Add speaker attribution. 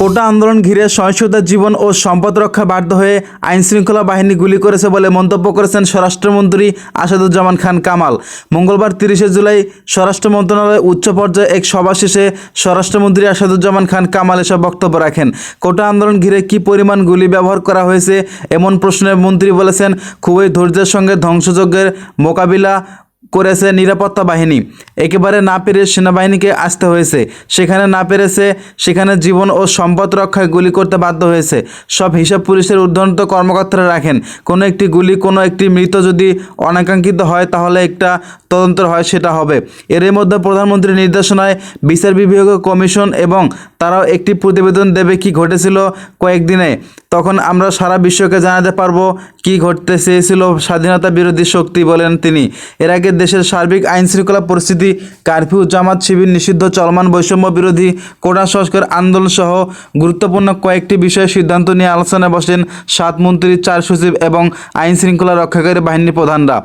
Speaker 1: কোটা আন্দোলন ঘিরে সহিংসতার জীবন ও সম্পদ রক্ষা বাধ্য হয়ে আইনশৃঙ্খলা বাহিনী গুলি করেছে বলে মন্তব্য করেছেন স্বরাষ্ট্রমন্ত্রী আসাদুজ্জামান খান কামাল। মঙ্গলবার তিরিশে জুলাই স্বরাষ্ট্র মন্ত্রণালয়ের উচ্চ পর্যায়ে এক সভা শেষে স্বরাষ্ট্রমন্ত্রী আসাদুজ্জামান খান কামাল এসব বক্তব্য রাখেন। কোটা আন্দোলন ঘিরে কি পরিমাণ গুলি ব্যবহার করা হয়েছে এমন প্রশ্নে মন্ত্রী বলেছেন, খুবই ধৈর্যের সঙ্গে ধ্বংসযজ্ঞের মোকাবিলা করেছে নিরাপত্তা বাহিনী। একেবারে না পেরে সেনাবাহিনীকে আসতে হয়েছে। সেখানে না পেরেছে, সেখানে জীবন ও সম্পদ রক্ষায় গুলি করতে বাধ্য হয়েছে। সব হিসাব পুলিশের ঊর্ধ্বন্ত কর্মকর্তারা রাখেন। কোনো একটি গুলি, কোনো একটি মৃত যদি অনাকাঙ্ক্ষিত হয়, তাহলে একটা তদন্ত হয়, সেটা হবে। এর মধ্যে প্রধানমন্ত্রীর নির্দেশনায় বিচার বিভাগীয় কমিশন এবং তারাও একটি প্রতিবেদন দেবে কি ঘটেছিল কয়েকদিনে। তখন আমরা সারা বিশ্বকে জানাতে পারব কি ঘটতে চেয়েছিল স্বাধীনতা বিরোধী শক্তি বলেন তিনি। এর আগে দেশের সার্বিক আইন শৃঙ্খলা পরিস্থিতি, কারফিউ, জামাত শিবির, নিষিদ্ধ চলমান বৈষম্য বিরোধী কোটা সংস্কার আন্দোলন সহ গুরুত্বপূর্ণ কয়েকটি বিষয়ে সিদ্ধান্ত নিয়ে আলোচনায় বসেন সাত মন্ত্রী চার সচিব এবং আইন শৃঙ্খলা রক্ষাকারী বাহিনীর প্রধানরা।